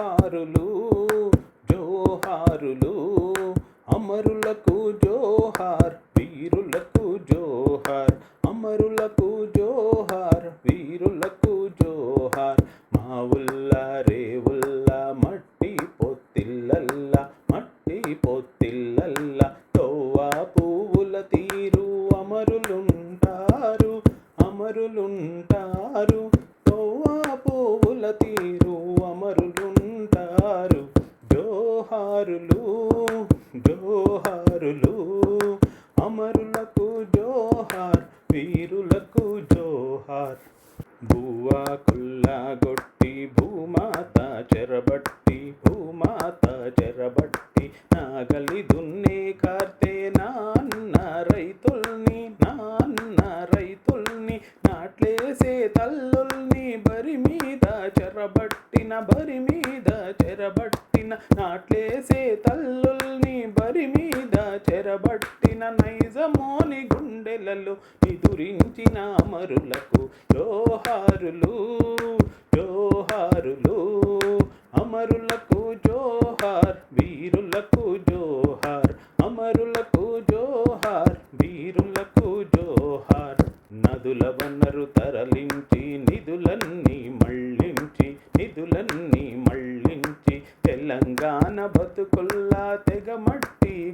జోహారులు జోహారులు అమరులకు జోహార్ వీరులకు జోహార్ అమరులకు జోహార్ వీరులకు జోహార్. మా ఉల్లా మట్టి పొత్తిల్లల్ల మట్టి పొత్తిల్ల తోవా పువ్వుల తీరు అమరులున్న జోహారులు జోహారులు అమరులకు జోహార్ వీరులకు జోహార్. భూవా కొల్లగొట్టి భూమాత చెరబట్టి భూమాత చెరబట్టి నాగలి దున్నే కార్తే నాన్న రైతుల్ని నాన్న రైతుల్ని నాట్లేసే తల్లుల్ని బరి మీద చెరబట్టిన బరి మీద చెరబట్టి నాట్లేసే తల్లుల్ని బరి మీద చెరబట్టిన నైజమోని గుండెలలో నిదురించిన అమరులకు లోహారులు.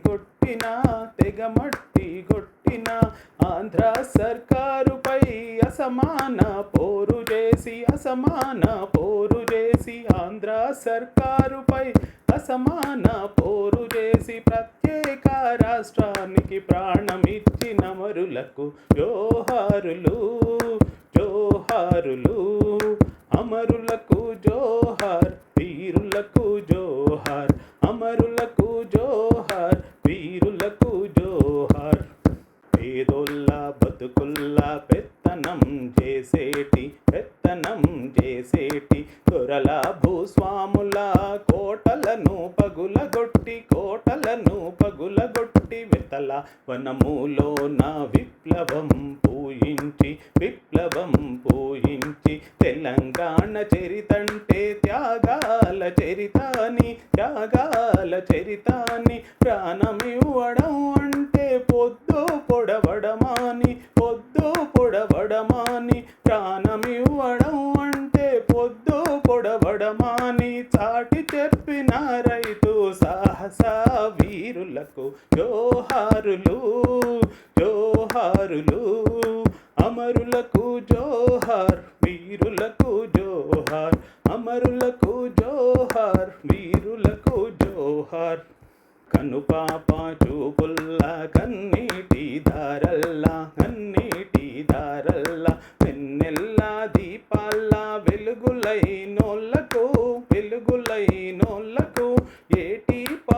కొట్టిన తెగమట్టి కొట్టిన ఆంధ్ర సర్కారుపై అసమాన పోరు చేసి అసమాన పోరు చేసి ఆంధ్ర సర్కారుపై అసమాన పోరు చేసి ప్రత్యేక రాష్ట్రానికి ప్రాణమిచ్చిన మరులకు జోహారులు జోహారులు అమరులకు జోహార్ వీరులకు జోహార్ అమరులకు జోహార్ వనములో నా విప్లవం పూయించి విప్లవం పూయించి తెలంగాణ చరితంటే త్యాగాల చరితాని త్యాగాల చరితాని ప్రాణమివ్వడం అంటే పొద్దు పొడవడమాని పొద్దు పొడవడమాని ప్రాణమివ్వడం రైతు సాహస వీరులకు జోహారులు జోహారులు. అమరులకు జోహార్ వీరులకు జోహార్. అమరులకు జోహార్ వీరులకు జోహార్. కనుపాప చూపుల్లా కన్నీటి దారల్లా కన్నీటి దారల్లా వెన్నెల్లా దీపాల్లా వెలుగులై నోళ్ళకు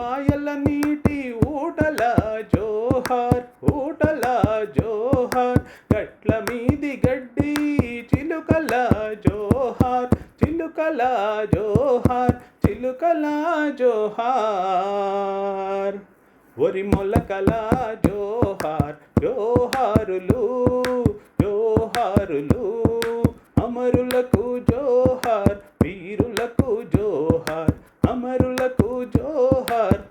ఆయల నీటి ఊటల జోహార్ ఊటల జోహార్. గట్ల మీది గడ్డి చిలుకల జోహార్ చిలుకల జోహార్ చిలుకల జోహార్. ఒరి మొలకల జోహార్ జోహారులు జోహారులు. అమరులకు జోహార్ వీరులకు జోహార్. అమరులకు జోహార్